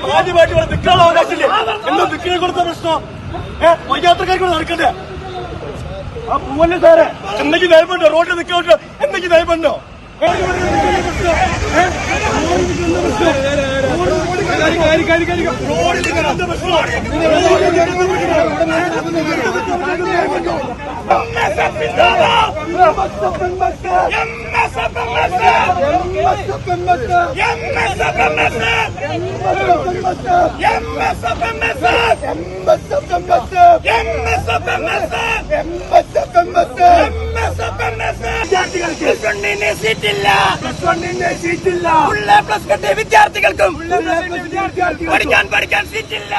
ന്യായമായിട്ട് ഇവിടെ നിൽക്കാനുള്ള അവകാശമില്ലേ എന്തോ നിൽക്കിനെ കൊടുത്ത പ്രശ്നം ഏഹ് വയ്യാത്രക്കാർക്ക് നടക്കണ്ടേ ആ പൂവല്ലേ സാറേ എന്തെങ്കിലും നയമുണ്ടോ റോഡിൽ നിൽക്കാൻ എന്തെങ്കിലും നയമുണ്ടോ സീറ്റില്ല ഉള്ള പ്ലസ് കെട്ടിയ വിദ്യാർത്ഥികൾക്കും പഠിക്കാൻ പഠിക്കാൻ സീറ്റില്ല